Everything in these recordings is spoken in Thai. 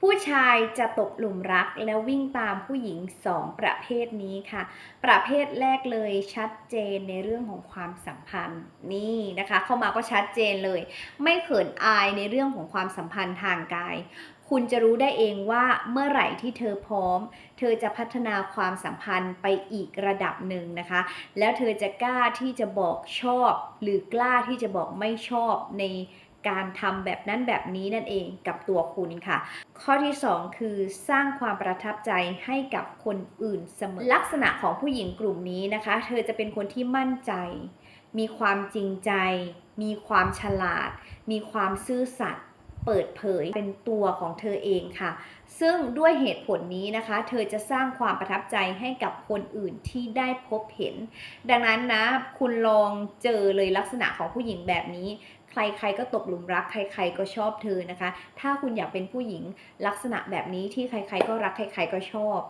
ผู้ชายจะตกหลุมรักแล้ววิ่งตามผู้หญิงสองประเภทนี้ค่ะ ประเภทแรกเลยชัดเจนในเรื่องของความสัมพันธ์นี่นะคะ เข้ามาก็ชัดเจนเลย ไม่เขินอายในเรื่องของความสัมพันธ์ทางกาย คุณจะรู้ได้เองว่าเมื่อไหร่ที่เธอพร้อม เธอจะพัฒนาความสัมพันธ์ไปอีกระดับหนึ่งนะคะ แล้วเธอจะกล้าที่จะบอกชอบ หรือกล้าที่จะบอกไม่ชอบใน การทำแบบนั้นแบบนี้นั่นเองกับตัวคุณค่ะ ข้อที่ 2 คือสร้างความประทับใจให้กับคนอื่นเสมอ ลักษณะของผู้หญิงกลุ่มนี้นะคะ เธอจะเป็นคนที่มั่นใจ มีความจริงใจ มีความฉลาด มีความซื่อสัตย์เปิดเผยเป็นตัวของเธอเองค่ะ ซึ่งด้วยเหตุผลนี้นะคะ เธอจะสร้างความประทับใจให้กับคนอื่นที่ได้พบเห็น ดังนั้นนะ คุณลองเจอเลยลักษณะของผู้หญิงแบบนี้ ใครๆก็ตกหลุมรักใคร ๆ ก็ชอบเธอนะคะ ถ้าคุณอยากเป็นผู้หญิงลักษณะแบบนี้ที่ใคร ๆ ก็รักใคร ๆ ก็ชอบ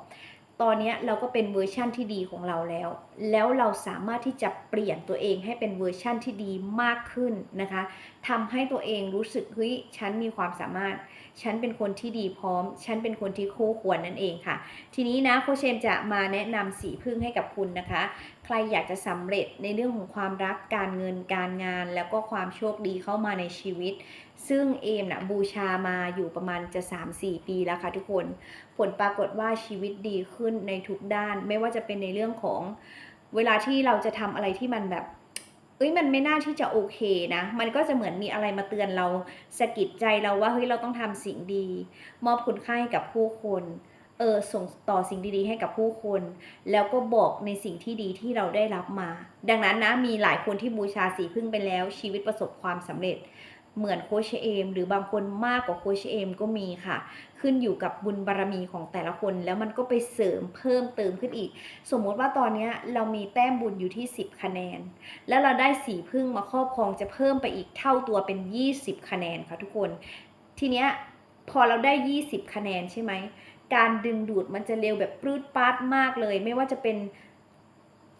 ตอนนี้เราก็เป็นเวอร์ชั่นที่ดีของเราแล้ว แล้วเราสามารถที่จะเปลี่ยนตัวเองให้เป็นเวอร์ชั่นที่ดีมากขึ้นนะคะทำให้ตัวเองรู้สึกเฮ้ยฉันมีความสามารถ ฉันเป็นคนที่ดีพร้อม ฉันเป็นคนที่คู่ควรนั่นเองค่ะ ทีนี้นะโคเชมจะมาแนะนำสีพึ่งให้กับคุณนะคะ ใครอยากจะสำเร็จในเรื่องของความรักการเงินการงาน แล้วก็ความโชคดีเข้ามาในชีวิต ซึ่งเอมนะบูชามาอยู่ประมาณจะ 3-4 ปีแล้วค่ะทุกคน ผลปรากฏว่าชีวิตดีขึ้นในทุกด้าน ไม่ว่าจะเป็นในเรื่องของเวลาที่เราจะทำอะไรที่มันแบบเอ้ยมันไม่น่าที่จะโอเคนะ มันก็จะเหมือนมีอะไรมาเตือนเราสะกิดใจเราว่าเฮ้ยเราต้องทำสิ่งดี มอบคุณค่าให้กับผู้คน เออส่งต่อสิ่งดีๆ ให้กับผู้คน แล้วก็บอกในสิ่งที่ดีที่เราได้รับมา ดังนั้นนะมีหลายคนที่บูชาสีพึ่งไปแล้ว ชีวิตประสบความสำเร็จ เหมือนโคชเอม หรือบางคนมากกว่าโคชเอมก็มีค่ะ ขึ้นอยู่กับบุญบารรมีของแต่ละคน แล้วมันก็ไปเสริมเพิ่มเติมขึ้นอีก สมมติว่าตอนนี้เรามีแต้มบุญอยู่ที่ 10 คะแนน แล้วเราได้สีพึ่งมาครอบครองจะเพิ่มไปอีกเท่าตัวเป็น 20 คะแนนค่ะทุกคน ทีเนี้ยพอเราได้ 20 คะแนนใช่ไหม การดึงดูดมันจะเร็วแบบปรื้ดปาดมากเลย ไม่ว่าจะเป็น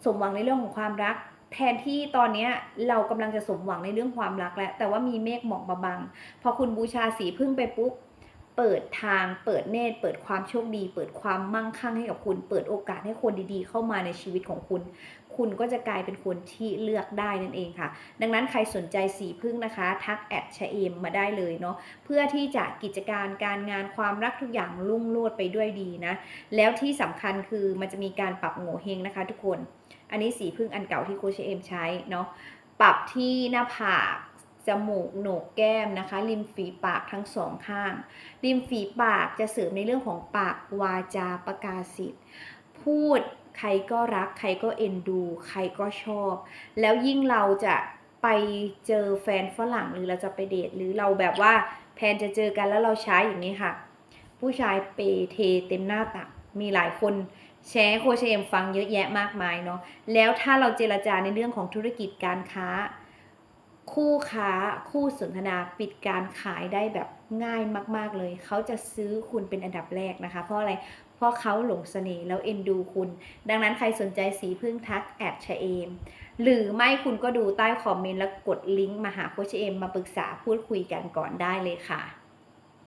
สมหวังในเรื่องของความรัก แทนที่ตอนนี้เรากำลังจะสมหวังในเรื่องความรักแล้วแต่ว่ามีเมฆหมอกมาบัง พอคุณบูชาสีพึ่งไปปุ๊บ เปิดทางเปิดเนตร เปิดความโชคดี เปิดความมั่งคั่งให้กับคุณ เปิดโอกาสให้คนดีๆ เข้ามาในชีวิตของคุณ คุณก็จะกลายเป็นคนที่เลือกได้นั่นเองค่ะ ดังนั้นใครสนใจสีพึ่งนะคะ ทักแอดชเอมมาได้เลยเนาะเพื่อที่จะกิจการการงานความรักทุกอย่างรุ่งโรจน์ไปด้วยดีนะ แล้วที่สำคัญคือมันจะมีการปรับโงเฮงนะคะ ทุกคน อันนี้สีพึ่งอันเก่าที่โคชเอมใช้เนาะปรับที่หน้าผาก จมูกโหนกแก้มนะคะ ริมฝีปากทั้งสองข้าง ริมฝีปากจะเสริมในเรื่องของปากวาจาประกาศสิทธิ์พูดใครก็รัก ใครก็เอ็นดู ใครก็ชอบ แล้วยิ่งเราจะไปเจอแฟนฝรั่งหรือเราจะไปเดทหรือเราแบบว่าแพนจะเจอกันแล้วเราใช้อย่างนี้ค่ะ ผู้ชายเปเทเต็มหน้าตักมีหลายคนแชร์โคชเอมฟังเยอะแยะมากมายเนาะแล้วถ้าเราเจรจาในเรื่องของธุรกิจการค้า คู่ค้าคู่สนทนาปิดการขายได้แบบง่ายมาก ๆ เลย เขาจะซื้อคุณเป็นอันดับแรกนะคะ เพราะอะไร เพราะเขาหลงเสน่ห์แล้วเอ็นดูคุณ ดังนั้นใครสนใจสีพึ่งทักแอดชะเอม หรือไม่คุณก็ดูใต้คอมเมนต์แล้วกดลิงก์มาหาโคชเอมมาปรึกษาพูดคุยกันก่อนได้เลยค่ะ